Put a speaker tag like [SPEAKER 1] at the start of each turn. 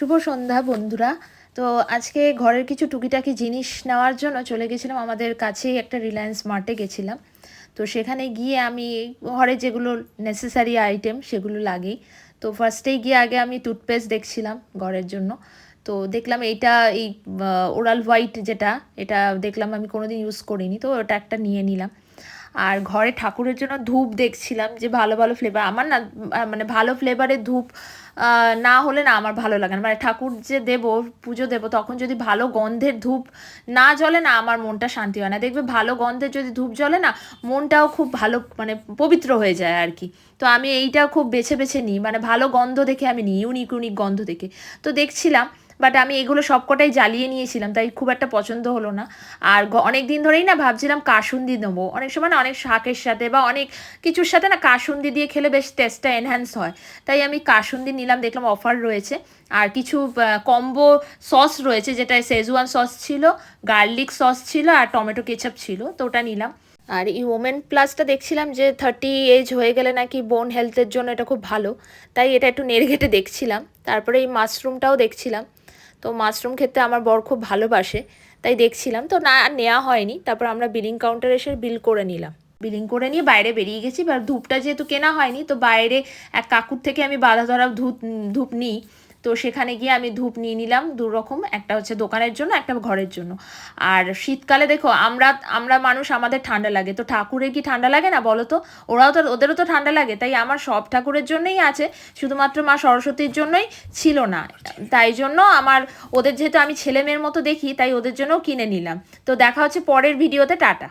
[SPEAKER 1] শুভ সন্ধ্যা, বন্ধুরা। তো আজকে ঘরের কিছু টুকিটাকি জিনিস নেওয়ার জন্য চলে গেছিলাম। আমাদের কাছেই একটা রিলায়েন্স মার্টে গেছিলাম। তো সেখানে গিয়ে আমি ঘরে যেগুলো নেসেসারি আইটেম সেগুলো লাগেই। তো ফার্স্টেই গিয়ে আগে আমি টুথপেস্ট দেখছিলাম ঘরের জন্য। তো দেখলাম এইটা এই ওরাল হোয়াইট যেটা, এটা দেখলাম আমি কোনোদিন ইউজ করিনি। তো ওটা একটা নিয়ে নিলাম। আর ঘরে ঠাকুরের জন্য ধূপ দেখছিলাম যে ভালো ভালো ফ্লেভার আমার না মানে ভালো ফ্লেভারের ধূপ না হলে না আমার ভালো লাগে না। মানে ঠাকুর যে দেব, পুজো দেব, তখন যদি ভালো গন্ধের ধূপ না জ্বলে না, আমার মনটা শান্তি হয় না। দেখবে ভালো গন্ধের যদি ধূপ জ্বলে না, মনটাও খুব ভালো মানে পবিত্র হয়ে যায় আর কি। তো আমি এইটা খুব বেছে বেছে নিই। মানে ভালো গন্ধ দেখে আমি নিই, ইউনিক ইউনিক গন্ধ দেখে। তো দেখছিলাম বাট আমি এগুলো সবকটাই জ্বালিয়ে নিয়েছিলাম, তাই খুব একটা পছন্দ হলো না। আর অনেক দিন ধরেই না ভাবছিলাম কাসুন্দি নেব। অনেক সময় না অনেক শাকের সাথে বা অনেক কিছুর সাথে না কাসুন্দি দিয়ে খেলে বেশ টেস্টটা এনহ্যান্স হয়। তাই আমি কাসুন্দি নিলাম, দেখলাম অফার রয়েছে। আর কিছু কম্বো সস রয়েছে, যেটা সেজুয়ান সস ছিল গার্লিক সস ছিল আর টমেটো কেচাপ ছিল, তো ওটা নিলাম। আর এই ওমেন প্লাসটা দেখছিলাম যে থার্টি এজ হয়ে গেলে নাকি বোন হেলথের জন্য এটা খুব ভালো। তাই এটা একটু নেড়ে ঘেটে দেখছিলাম। তারপরে এই মাশরুমটাও দেখছিলাম। তো মাশরুম খেতে আমার বর খুব ভালোবাসে, তাই দেখছিলাম। তো না নেওয়া হয়নি। তারপর আমরা বিলিং কাউন্টারে এসে বিল করে নিলাম। বিলিং করে নিয়ে বাইরে বেরিয়ে গেছি, এবার ধূপটা যেহেতু কেনা হয়নি, তো বাইরে এক কাকুর থেকে আমি বাধা ধরা ধূপ ধূপ নিই। তো সেখানে গিয়ে আমি ধূপ নিয়ে নিলাম দু রকম একটা হচ্ছে দোকানের জন্য, একটা ঘরের জন্য। আর শীতকালে দেখো, আমরা আমরা মানুষ আমাদের ঠান্ডা লাগে। তো ঠাকুরের কি ঠান্ডা লাগে না বলো তো? ওরাও তো, ওদেরও তো ঠান্ডা লাগে, তাই আমার সব ঠাকুরের জন্যই আছে। শুধুমাত্র মা সরস্বতীর জন্যই ছিল না। তাই জন্য আমার, ওদের যেহেতু আমি ছেলে মেয়ের মতো দেখি, তাই ওদের জন্যও কিনে নিলাম। তো দেখা হচ্ছে পরের ভিডিওতে, টাটা।